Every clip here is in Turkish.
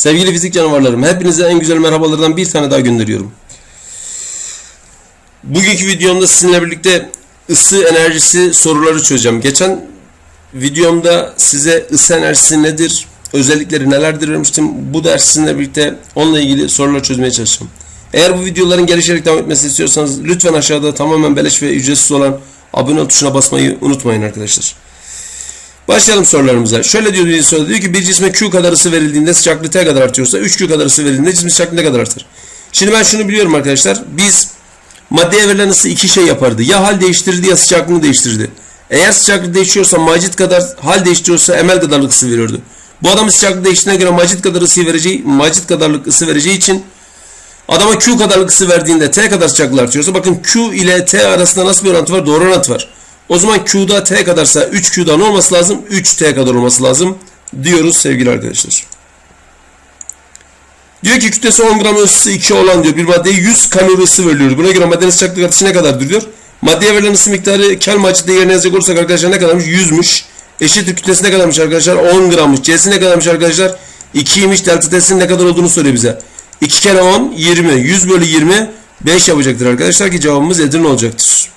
Sevgili fizik canavarlarım, hepinize en güzel merhabalardan bir tane daha gönderiyorum. Bugünkü videomda sizinle birlikte ısı enerjisi soruları çözeceğim. Geçen videomda size ısı enerjisi nedir, özellikleri nelerdir vermiştim. Bu ders sizinle birlikte onunla ilgili sorular çözmeye çalışacağım. Eğer bu videoların gelişerek devam etmesini istiyorsanız lütfen aşağıda tamamen beleş ve ücretsiz olan abone ol tuşuna basmayı unutmayın arkadaşlar. Başlayalım sorularımıza. Şöyle diyor bir soru. Diyor ki bir cisme Q kadar ısı verildiğinde sıcaklığı T kadar artıyorsa 3Q kadar ısı verildiğinde cismin sıcaklığı ne kadar artar? Şimdi ben şunu biliyorum arkadaşlar. Biz maddeye verilen ısı iki şey yapardı. Ya hal değiştirirdi ya sıcaklığını değiştirirdi. Eğer sıcaklık değişiyorsa macit kadar hal değiştiriyorsa emel kadarlık ısı veriyordu. Bu adamın sıcaklık değiştiğine göre macit kadar ısı vereceği, macit kadarlık ısı vereceği için adama Q kadarlık ısı verdiğinde T kadar sıcaklığı artıyorsa bakın Q ile T arasında nasıl bir orantı var? Doğru orantı var. O zaman Q'da T kadarsa 3Q'da ne olması lazım? 3T kadar olması lazım diyoruz sevgili arkadaşlar. Diyor ki kütlesi 10 gram ısısı 2 olan diyor bir maddeye 100 kalori ısı veriliyor. Buna göre maddenin sıcaklık artışı ne kadardır diyor. Maddeye verilen ısı miktarı Kelm açıda yerine yazacak olursak arkadaşlar ne kadarmış? 100'müş. Eşittir kütlesi ne kadarmış arkadaşlar? 10 grammış. C'si ne kadarmış arkadaşlar? 2'ymiş. Delta T'sinin ne kadar olduğunu soruyor bize. 2 kere 10 20. 100 bölü 20 5 yapacaktır arkadaşlar ki cevabımız Edirne olacaktır.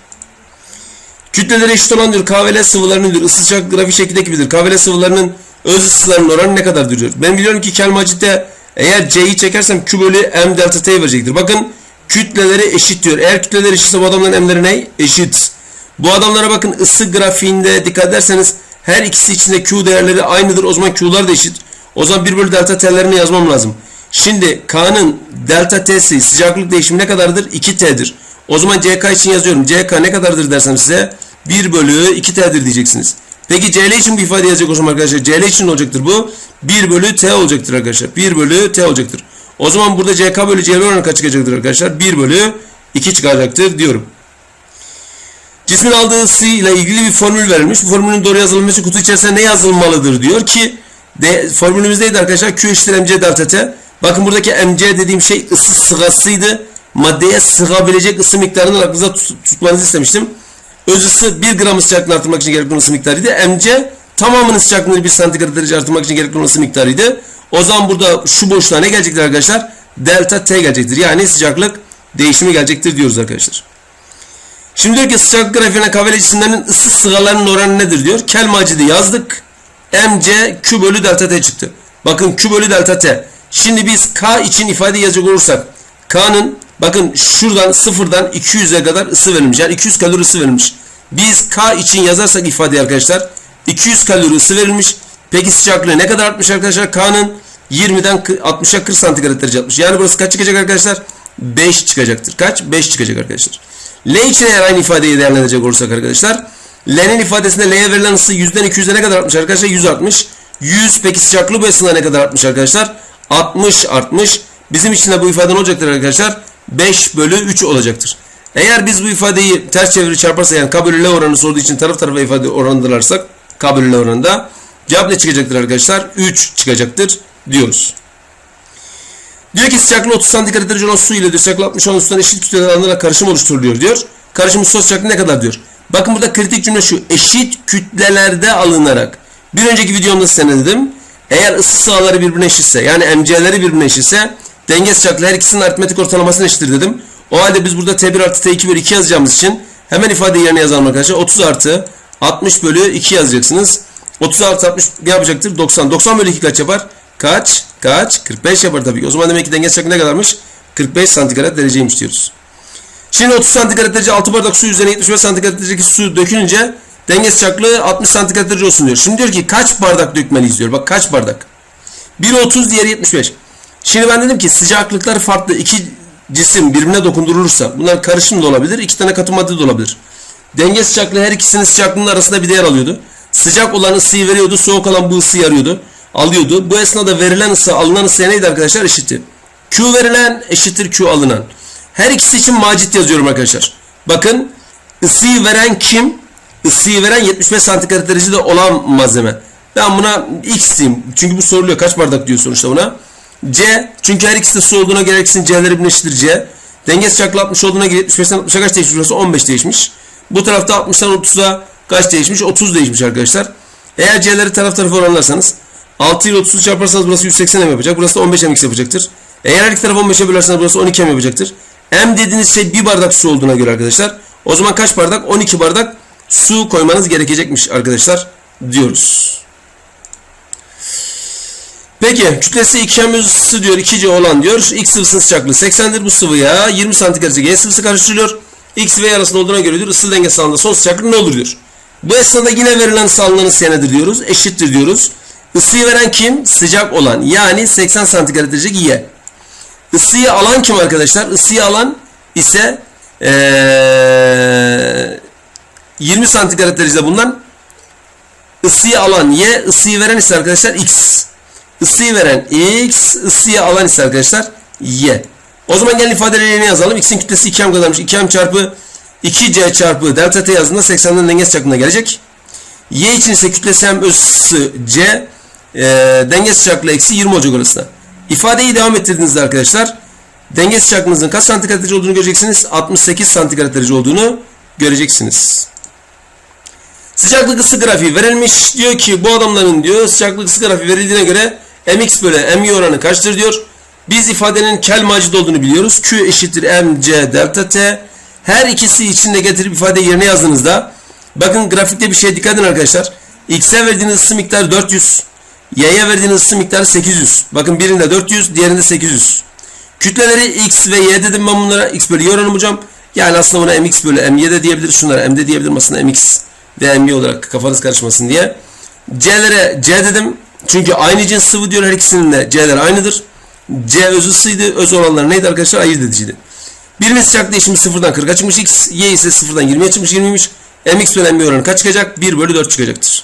Kütleleri eşit olan diyor KVL sıvılarının diyor ısı grafiği şeklindeki gibidir. KVL sıvılarının öz ısılarının oranı ne kadardır diyor. Ben biliyorum ki acitte eğer C'yi çekersem Q bölü M delta T verecektir. Bakın kütleleri eşit diyor. Eğer kütleleri eşitse bu adamların M'leri ne? Eşit. Bu adamlara bakın ısı grafiğinde dikkat ederseniz her ikisi içinde Q değerleri aynıdır. O zaman Q'lar da eşit. O zaman 1 bölü delta T'lerini yazmam lazım. Şimdi K'nın delta T'si sıcaklık değişimi ne kadardır? 2T'dir. O zaman CK için yazıyorum. CK ne kadardır dersem size 1 bölü 2T'dir diyeceksiniz. Peki CL için bir ifade yazacak olsam arkadaşlar CL için olacaktır bu? 1 bölü T olacaktır arkadaşlar. 1 bölü T olacaktır. O zaman burada CK bölü CL oranı kaç çıkacaktır arkadaşlar? 1 bölü 2 çıkacaktır diyorum. Cismin aldığı ısı ile ilgili bir formül verilmiş. Bu formülün doğru yazılması kutu içerisinde ne yazılmalıdır diyor ki de, formülümüz neydi arkadaşlar? Q eşittir mc delta t. Bakın buradaki mc dediğim şey ısı sıgasıydı. Maddeye sığabilecek ısı miktarını aklınıza tut, tutmanızı istemiştim. Öz ısı 1 gram sıcaklığını artırmak için gerekli olan ısı miktarıydı. mc tamamının sıcaklığını 1 santigrat derece artırmak için gerekli olan ısı miktarıydı. O zaman burada şu boşluğa ne gelecektir arkadaşlar? Delta T gelecektir. Yani sıcaklık değişimi gelecektir diyoruz arkadaşlar. Şimdi diyor ki sıcaklık grafiğine kahve cisimlerinin ısı sıralarının oranı nedir diyor. Kelm acidi yazdık. MC Q bölü delta T çıktı. Bakın Q bölü delta T. Şimdi biz K için ifade yazacak olursak K'nın bakın şuradan sıfırdan 200'e kadar ısı verilmiş. Yani 200 kalori ısı verilmiş. Biz K için yazarsak ifadeyi arkadaşlar 200 kalori ısı verilmiş. Peki sıcaklığı ne kadar artmış arkadaşlar? K'nın 20'den 60'a 40 santigrat derece artmış. Yani burası kaç çıkacak arkadaşlar? 5 çıkacaktır. Kaç? 5 çıkacak arkadaşlar. L için eğer aynı ifadeyi değerlendirecek olursak arkadaşlar. L'nin ifadesinde L'ye verilen ısı 100'den 200'e ne kadar artmış arkadaşlar? 100 artmış. 100 peki sıcaklığı bu ısına ne kadar artmış arkadaşlar? 60 artmış. Bizim için de bu ifade ne olacaktır arkadaşlar? 5 bölü 3 olacaktır. Eğer biz bu ifadeyi ters çeviri çarparsa yani K bölü oranı sorduğu için taraf tarafa ifade oranlarsak K bölü L oranında cevap ne çıkacaktır arkadaşlar? 3 çıkacaktır diyoruz. Diyor ki sıcaklığı 30 santigrat derece olan su ile diyor sıcaklığı 60 olan sudan eşit kütleler alınarak karışım oluşturuluyor diyor. Karışımın su sıcaklığı ne kadar diyor. Bakın burada kritik cümle şu. Eşit kütlelerde alınarak. Bir önceki videomda size ne dedim? Eğer ısı sıraları birbirine eşitse yani MC'leri birbirine eşitse denge sıcaklığı her ikisinin aritmetik ortalamasına eşittir dedim. O halde biz burada T1 artı T2 bölü 2 yazacağımız için hemen ifadeyi yerine yazalım arkadaşlar. 30 artı 60 bölü 2 yazacaksınız. 30 artı 60 ne yapacaktır? 90. 90 bölü 2 kaç yapar? Kaç? Kaç? 45 yapar tabii. O zaman demek ki denge sıcaklığı ne kadarmış? 45 santigrat dereceymiş diyoruz. Şimdi 30 santigrat derece 6 bardak su üzerine 75 santigrat derecedeki su dökülünce denge sıcaklığı 60 santigrat derece olsun diyor. Şimdi diyor ki kaç bardak dökmeliyiz diyor. Bak kaç bardak? Biri 30 diğeri 75. Şimdi ben dedim ki sıcaklıklar farklı. iki cisim birbirine dokundurulursa bunlar karışım da olabilir. iki tane katı madde de olabilir. Denge sıcaklığı her ikisinin sıcaklığının arasında bir değer alıyordu. Sıcak olan ısıyı veriyordu. Soğuk olan bu ısıyı arıyordu. Alıyordu. Bu esnada verilen ısı alınan ısı neydi arkadaşlar? Eşitti. Q verilen eşittir Q alınan. Her ikisi için macit yazıyorum arkadaşlar. Bakın ısıyı veren kim? Isıyı veren 75 santigrat derecede olan malzeme. Ben buna X diyeyim. Çünkü bu soruluyor. Kaç bardak diyor sonuçta buna. C. Çünkü her ikisi de su olduğuna göre ikisinin C'leri birbirine eşittir C. Denge sıcaklığı 60 olduğuna göre 75'ten 60'a kaç değişmiş? Burası 15 değişmiş. Bu tarafta 60'tan 30'a kaç değişmiş? 30 değişmiş arkadaşlar. Eğer C'leri taraf tarafa oranlarsanız 6 ile 30'u çarparsanız burası 180 m yapacak. Burası da 15 mx yapacaktır. Eğer her iki tarafı 15'e bölerseniz burası 12 m yapacaktır. M dediğiniz şey bir bardak su olduğuna göre arkadaşlar. O zaman kaç bardak? 12 bardak su koymanız gerekecekmiş arkadaşlar diyoruz. Peki kütlesi 2 m ısı diyor 2C olan diyor. X sıvısının sıcaklığı 80'dir bu sıvıya 20 santigrat G sıvısı karıştırılıyor. X ve arasında olduğuna göre diyor ısı dengesi sağlığında son sıcaklık ne olur diyor. Bu esnada yine verilen salınanın senedir diyoruz. Eşittir diyoruz. Isıyı veren kim? Sıcak olan. Yani 80 santigrat derece Y. Isıyı alan kim arkadaşlar? Isıyı alan ise ee, 20 santigrat derecede bulunan ısıyı alan Y, ısıyı veren ise arkadaşlar X. Isıyı veren X, ısıyı alan ise arkadaşlar Y. O zaman gelin ifadelerini yazalım. X'in kütlesi 2M kadarmış. 2M çarpı 2C çarpı delta T yazdığında 80'den dengesi çarpımına gelecek. Y için ise kütlesi M ısı C e, denge sıcaklığı eksi 20 olacak orasına. İfadeyi devam ettirdiğinizde arkadaşlar denge sıcaklığınızın kaç santigrat derece olduğunu göreceksiniz. 68 santigrat derece olduğunu göreceksiniz. Sıcaklık ısı grafiği verilmiş. Diyor ki bu adamların diyor sıcaklık ısı grafiği verildiğine göre mx bölü my oranı kaçtır diyor. Biz ifadenin kel macide olduğunu biliyoruz. Q eşittir mc delta t. Her ikisi içinde getirip ifade yerine yazdığınızda bakın grafikte bir şey dikkat edin arkadaşlar. X'e verdiğiniz ısı miktarı 400. Y'ye verdiğiniz ısı miktarı 800. Bakın birinde 400, diğerinde 800. Kütleleri X ve Y dedim ben bunlara. X bölü Y oranı hocam. Yani aslında buna mx bölü my de diyebiliriz. Şunlara m de diyebilirim aslında mx my olarak kafanız karışmasın diye. C'lere C dedim. Çünkü aynı cins sıvı diyor her ikisinin de C'ler aynıdır. C öz ısıydı. Öz olanlar neydi arkadaşlar? Ayırt ediciydi. Birinin sıcaklık değişimi sıfırdan 40'a çıkmış. X, Y ise sıfırdan 20'ye çıkmış 20'ymiş. mx bölü oranı kaç çıkacak? 1 bölü 4 çıkacaktır.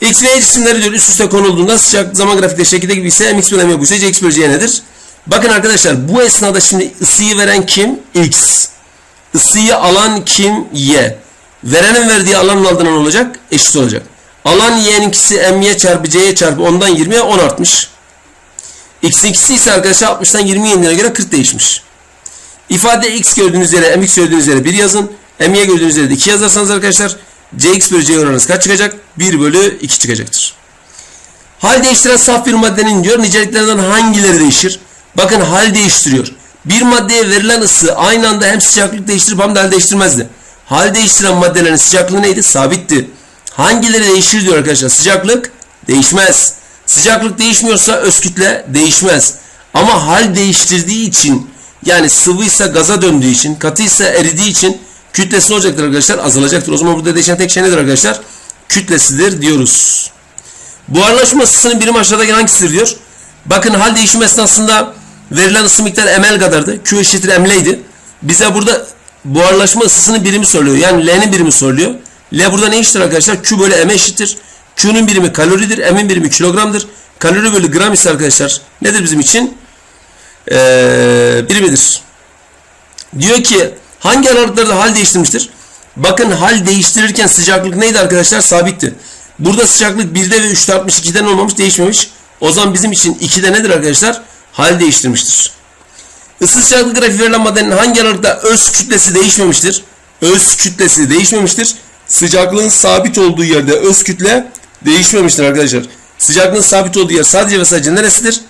X ve Y cisimleri diyor üst üste konulduğunda sıcak zaman grafikte şekilde gibi ise mx bölü my buysa x bölü c nedir? Bakın arkadaşlar bu esnada şimdi ısıyı veren kim? X. Isıyı alan kim? Y. Verenin verdiği alanın aldığına ne olacak? Eşit olacak. Alan y'ninkisi my çarpı c'ye çarpı 10'dan 20'ye 10 artmış. X'inkisi ise arkadaşlar 60'tan 20'ye indiğine göre 40 değişmiş. İfade x gördüğünüz yere mx gördüğünüz yere 1 yazın. my gördüğünüz yere de 2 yazarsanız arkadaşlar cx bölü c oranınız kaç çıkacak? 1 bölü 2 çıkacaktır. Hal değiştiren saf bir maddenin diyor niceliklerinden hangileri değişir? Bakın hal değiştiriyor. Bir maddeye verilen ısı aynı anda hem sıcaklık değiştirip hem de hal değiştirmezdi. Hal değiştiren maddelerin sıcaklığı neydi? Sabitti. Hangileri değişir diyor arkadaşlar. Sıcaklık değişmez. Sıcaklık değişmiyorsa öz kütle değişmez. Ama hal değiştirdiği için yani sıvıysa gaza döndüğü için, katıysa eridiği için kütlesi olacaktır arkadaşlar? Azalacaktır. O zaman burada değişen tek şey nedir arkadaşlar? Kütlesidir diyoruz. Buharlaşma ısısının birim aşağıdaki hangisidir diyor. Bakın hal değişimi esnasında verilen ısı miktarı ml kadardı. Q eşittir ml'ydi. Bize burada buharlaşma ısısının birimi soruluyor. Yani L'nin birimi soruluyor. L burada ne eşittir arkadaşlar? Q bölü M eşittir. Q'nun birimi kaloridir. M'in birimi kilogramdır. Kalori bölü gram ise arkadaşlar nedir bizim için? Ee, birimidir. Diyor ki hangi aralıklarda hal değiştirmiştir? Bakın hal değiştirirken sıcaklık neydi arkadaşlar? Sabitti. Burada sıcaklık 1'de ve 3'te 62'den olmamış değişmemiş. O zaman bizim için 2'de nedir arkadaşlar? Hal değiştirmiştir. Isı sıcaklık grafiği verilen maddenin hangi aralıkta öz kütlesi değişmemiştir? Öz kütlesi değişmemiştir. Sıcaklığın sabit olduğu yerde öz kütle değişmemiştir arkadaşlar. Sıcaklığın sabit olduğu yer sadece ve sadece neresidir?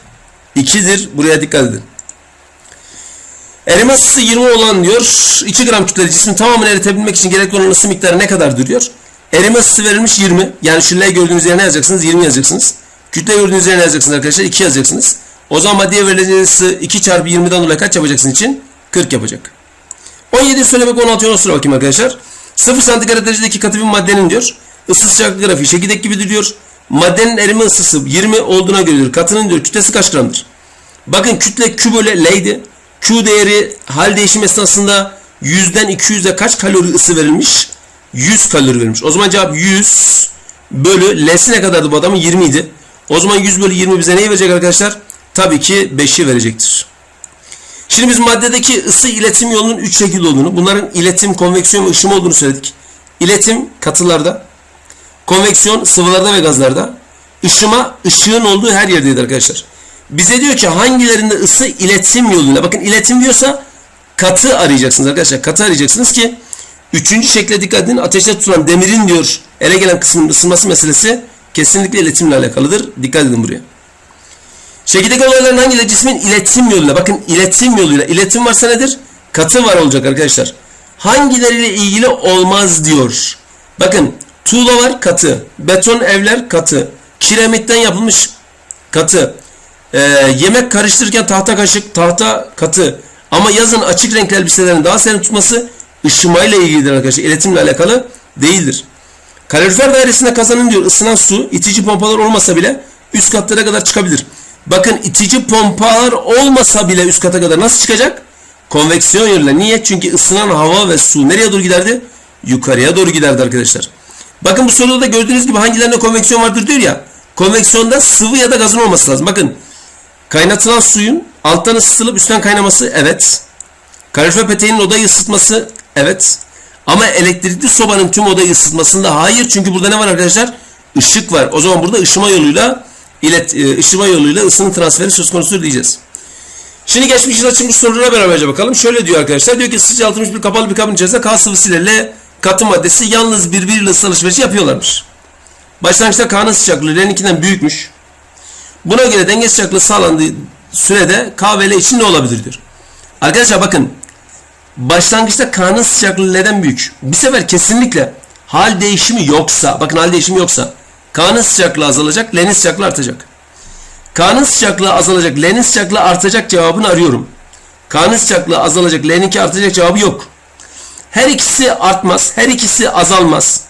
2'dir. Buraya dikkat edin. Erime ısısı 20 olan diyor 2 gram kütleli cismin tamamını eritebilmek için gerekli olan ısı miktarı ne kadar diyor? Erime ısısı verilmiş 20. Yani şu L gördüğünüz yere ne yazacaksınız? 20 yazacaksınız. Kütle gördüğünüz yere ne yazacaksınız arkadaşlar? 2 yazacaksınız. O zaman maddeye verilen ısı 2 çarpı 20'den dolayı kaç yapacaksın için? 40 yapacak. 17 söylemek 16 ona sıra bakayım arkadaşlar. 0 santigrat derecedeki katı bir maddenin diyor. Isı sıcaklık grafiği çekirdek gibidir diyor. Maddenin erime ısısı 20 olduğuna göre diyor. Katının diyor kütlesi kaç gramdır? Bakın kütle Q bölü L'ydi. Q değeri hal değişim esnasında 100'den 200'e kaç kalori ısı verilmiş? 100 kalori verilmiş. O zaman cevap 100 bölü L'si ne kadardı bu adamın? 20 idi. O zaman 100 bölü 20 bize neyi verecek arkadaşlar? Tabii ki 5'i verecektir. Şimdi biz maddedeki ısı iletim yolunun 3 şekilde olduğunu, bunların iletim, konveksiyon ve ışıma olduğunu söyledik. İletim katılarda, konveksiyon sıvılarda ve gazlarda, ışıma ışığın olduğu her yerdeydi arkadaşlar. Bize diyor ki hangilerinde ısı iletim yoluyla, bakın iletim diyorsa katı arayacaksınız arkadaşlar. Katı arayacaksınız ki üçüncü şekle dikkat edin. Ateşte tutulan demirin diyor ele gelen kısmın ısınması meselesi Kesinlikle iletimle alakalıdır. Dikkat edin buraya. Şekildeki olayların hangileri cismin iletim yoluyla? Bakın iletim yoluyla. İletim varsa nedir? Katı var olacak arkadaşlar. Hangileriyle ilgili olmaz diyor. Bakın tuğla var katı. Beton evler katı. Kiremitten yapılmış katı. Ee, yemek karıştırırken tahta kaşık tahta katı. Ama yazın açık renkli elbiselerin daha serin tutması ışımayla ilgilidir arkadaşlar. İletimle alakalı değildir. Kalorifer dairesinde kazanın diyor ısınan su itici pompalar olmasa bile üst katlara kadar çıkabilir. Bakın itici pompalar olmasa bile üst kata kadar nasıl çıkacak? Konveksiyon yoluyla. Niye? Çünkü ısınan hava ve su nereye doğru giderdi? Yukarıya doğru giderdi arkadaşlar. Bakın bu soruda da gördüğünüz gibi hangilerinde konveksiyon vardır diyor ya. Konveksiyonda sıvı ya da gazın olması lazım. Bakın kaynatılan suyun alttan ısıtılıp üstten kaynaması evet. Kalorifer peteğinin odayı ısıtması evet. Ama elektrikli sobanın tüm odayı ısıtmasında hayır. Çünkü burada ne var arkadaşlar? Işık var. O zaman burada ışıma yoluyla ilet, e, ışıma yoluyla ısının transferi söz konusudur diyeceğiz. Şimdi geçmiş yıl açılmış sorulara beraberce bakalım. Şöyle diyor arkadaşlar. Diyor ki sıcaltılmış bir kapalı bir kabın içerisinde K sıvısıyla L katı maddesi yalnız birbiriyle ısı alışverişi yapıyorlarmış. Başlangıçta K'nın sıcaklığı L'ninkinden büyükmüş. Buna göre denge sıcaklığı sağlandığı sürede K ve L için ne olabilir diyor. Arkadaşlar bakın başlangıçta K'nın sıcaklığı L'den büyük. Bir sefer kesinlikle hal değişimi yoksa, bakın hal değişimi yoksa K'nın sıcaklığı azalacak, L'nin sıcaklığı artacak. K'nın sıcaklığı azalacak, L'nin sıcaklığı artacak cevabını arıyorum. K'nın sıcaklığı azalacak, L'ninki artacak cevabı yok. Her ikisi artmaz, her ikisi azalmaz.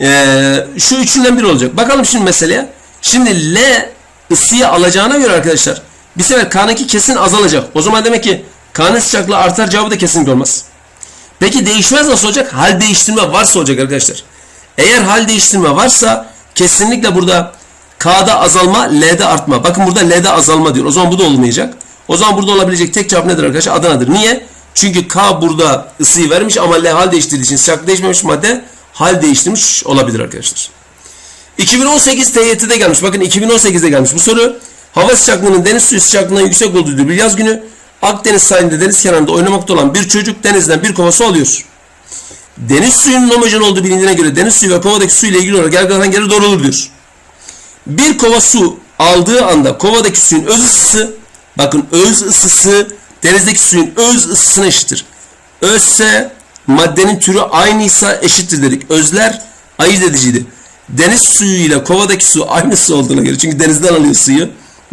Ee, şu üçünden biri olacak. Bakalım şimdi meseleye. Şimdi L ısıyı alacağına göre arkadaşlar bir sefer K'nınki kesin azalacak. O zaman demek ki K'nın sıcaklığı artar cevabı da kesinlikle olmaz. Peki değişmez nasıl olacak? Hal değiştirme varsa olacak arkadaşlar. Eğer hal değiştirme varsa kesinlikle burada K'da azalma, L'de artma. Bakın burada L'de azalma diyor. O zaman bu da olmayacak. O zaman burada olabilecek tek cevap nedir arkadaşlar? Adana'dır. Niye? Çünkü K burada ısıyı vermiş ama L hal değiştirdiği için sıcaklık değişmemiş madde hal değiştirmiş olabilir arkadaşlar. 2018 TYT'de gelmiş. Bakın 2018'de gelmiş. Bu soru hava sıcaklığının deniz suyu sıcaklığından yüksek olduğu bir yaz günü Akdeniz sahilinde deniz kenarında oynamakta olan bir çocuk denizden bir kova su alıyor. Deniz suyunun homojen olduğu bilindiğine göre deniz suyu ve kovadaki su ile ilgili olarak yargılanan geri doğru olur diyor. Bir kova su aldığı anda kovadaki suyun öz ısısı bakın öz ısısı denizdeki suyun öz ısısına eşittir. Özse maddenin türü aynıysa eşittir dedik. Özler ayırt ediciydi. Deniz suyu ile kovadaki su aynısı olduğuna göre çünkü denizden alıyor suyu.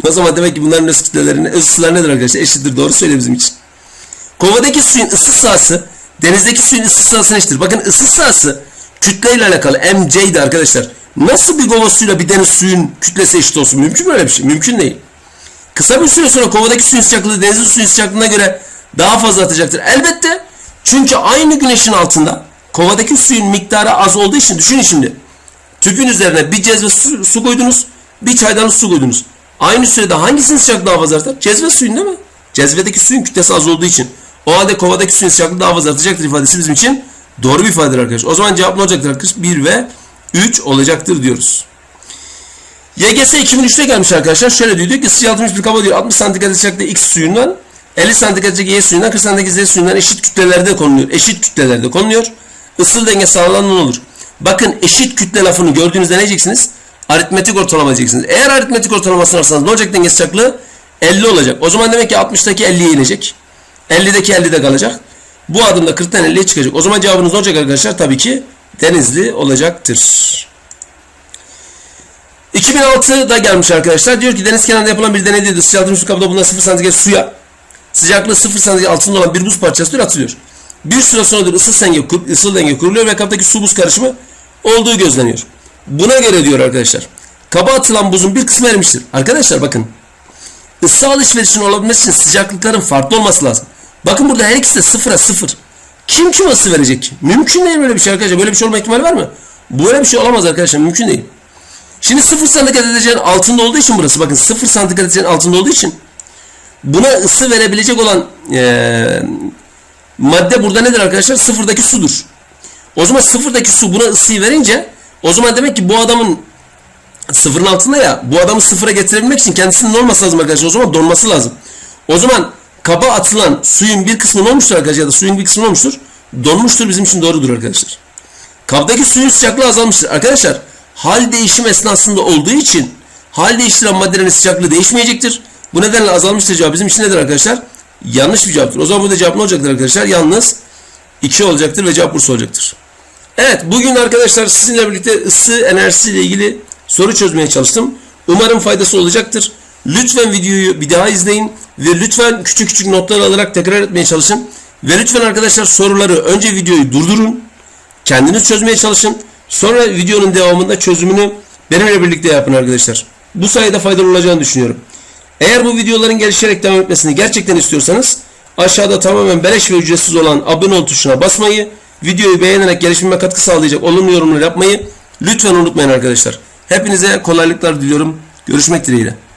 O zaman demek ki bunların öz kütlelerinin öz ısıları nedir arkadaşlar? Eşittir. Doğru söyle bizim için. Kovadaki suyun ısı sahası denizdeki suyun ısı sahasına eşittir. Bakın ısı sahası kütle ile alakalı MC'ydi arkadaşlar. Nasıl bir kova suyla bir deniz suyun kütlesi eşit olsun? Mümkün mü öyle bir şey? Mümkün değil. Kısa bir süre sonra kovadaki suyun sıcaklığı denizin suyun sıcaklığına göre daha fazla artacaktır. Elbette. Çünkü aynı güneşin altında kovadaki suyun miktarı az olduğu için düşünün şimdi. Tüpün üzerine bir cezve su, su koydunuz, bir çaydanlık su koydunuz. Aynı sürede hangisinin sıcaklığı daha fazla artar? Cezve suyun değil mi? Cezvedeki suyun kütlesi az olduğu için. O halde kovadaki suyun sıcaklığı daha fazla artacaktır ifadesi bizim için doğru bir ifadedir arkadaşlar. O zaman cevap ne olacaktır arkadaşlar? 1 ve 3 olacaktır diyoruz. YGS 2003'te gelmiş arkadaşlar. Şöyle diyor, diyor ki sıcaltılmış bir kaba diyor 60 santigrat sıcaklıkta X suyundan 50 santigrat Y suyundan 40 santigrat Z suyundan eşit kütlelerde konuluyor. Eşit kütlelerde konuluyor. Isıl denge sağlanan olur? Bakın eşit kütle lafını gördüğünüzde ne diyeceksiniz? Aritmetik ortalama diyeceksiniz. Eğer aritmetik ortalamasını alırsanız ne olacak denge sıcaklığı? 50 olacak. O zaman demek ki 60'taki 50'ye inecek. 50'deki 50'de kalacak. Bu adımda 40'tan 50'ye çıkacak. O zaman cevabınız olacak arkadaşlar? Tabii ki Denizli olacaktır. 2006'da gelmiş arkadaşlar. Diyor ki deniz kenarında yapılan bir deneyde sıcaklığı su kabında bulunan 0 santigrat suya sıcaklığı 0 santigrat altında olan bir buz parçası diyor atılıyor. Bir süre sonra diyor ısı denge, ısı denge kuruluyor ve kaptaki su buz karışımı olduğu gözleniyor. Buna göre diyor arkadaşlar. Kaba atılan buzun bir kısmı erimiştir. Arkadaşlar bakın. Isı alışverişinin olabilmesi için sıcaklıkların farklı olması lazım. Bakın burada her ikisi de sıfıra sıfır. Kim ısı verecek? Mümkün değil böyle bir şey arkadaşlar. Böyle bir şey olma ihtimali var mı? Böyle bir şey olamaz arkadaşlar. Mümkün değil. Şimdi 0 santigrat derecenin altında olduğu için burası bakın 0 santigrat derecenin altında olduğu için buna ısı verebilecek olan ee, madde burada nedir arkadaşlar? Sıfırdaki sudur. O zaman sıfırdaki su buna ısıyı verince o zaman demek ki bu adamın sıfırın altında ya bu adamı sıfıra getirebilmek için kendisinin ne olması lazım arkadaşlar? O zaman donması lazım. O zaman kaba atılan suyun bir kısmı ne olmuştur arkadaşlar? Ya da suyun bir kısmı olmuştur? Donmuştur bizim için doğrudur arkadaşlar. Kabdaki suyun sıcaklığı azalmıştır. Arkadaşlar hal değişim esnasında olduğu için hal değiştiren maddelerin sıcaklığı değişmeyecektir. Bu nedenle azalmıştır cevap bizim için nedir arkadaşlar? Yanlış bir cevaptır. O zaman burada cevap ne olacaktır arkadaşlar? Yalnız 2 olacaktır ve cevap Bursa olacaktır. Evet bugün arkadaşlar sizinle birlikte ısı enerjisi ile ilgili soru çözmeye çalıştım. Umarım faydası olacaktır. Lütfen videoyu bir daha izleyin ve lütfen küçük küçük notlar alarak tekrar etmeye çalışın. Ve lütfen arkadaşlar soruları önce videoyu durdurun. Kendiniz çözmeye çalışın. Sonra videonun devamında çözümünü benimle birlikte yapın arkadaşlar. Bu sayede faydalı olacağını düşünüyorum. Eğer bu videoların gelişerek devam etmesini gerçekten istiyorsanız aşağıda tamamen beleş ve ücretsiz olan abone ol tuşuna basmayı, videoyu beğenerek gelişimime katkı sağlayacak olumlu yorumlar yapmayı lütfen unutmayın arkadaşlar. Hepinize kolaylıklar diliyorum. Görüşmek dileğiyle.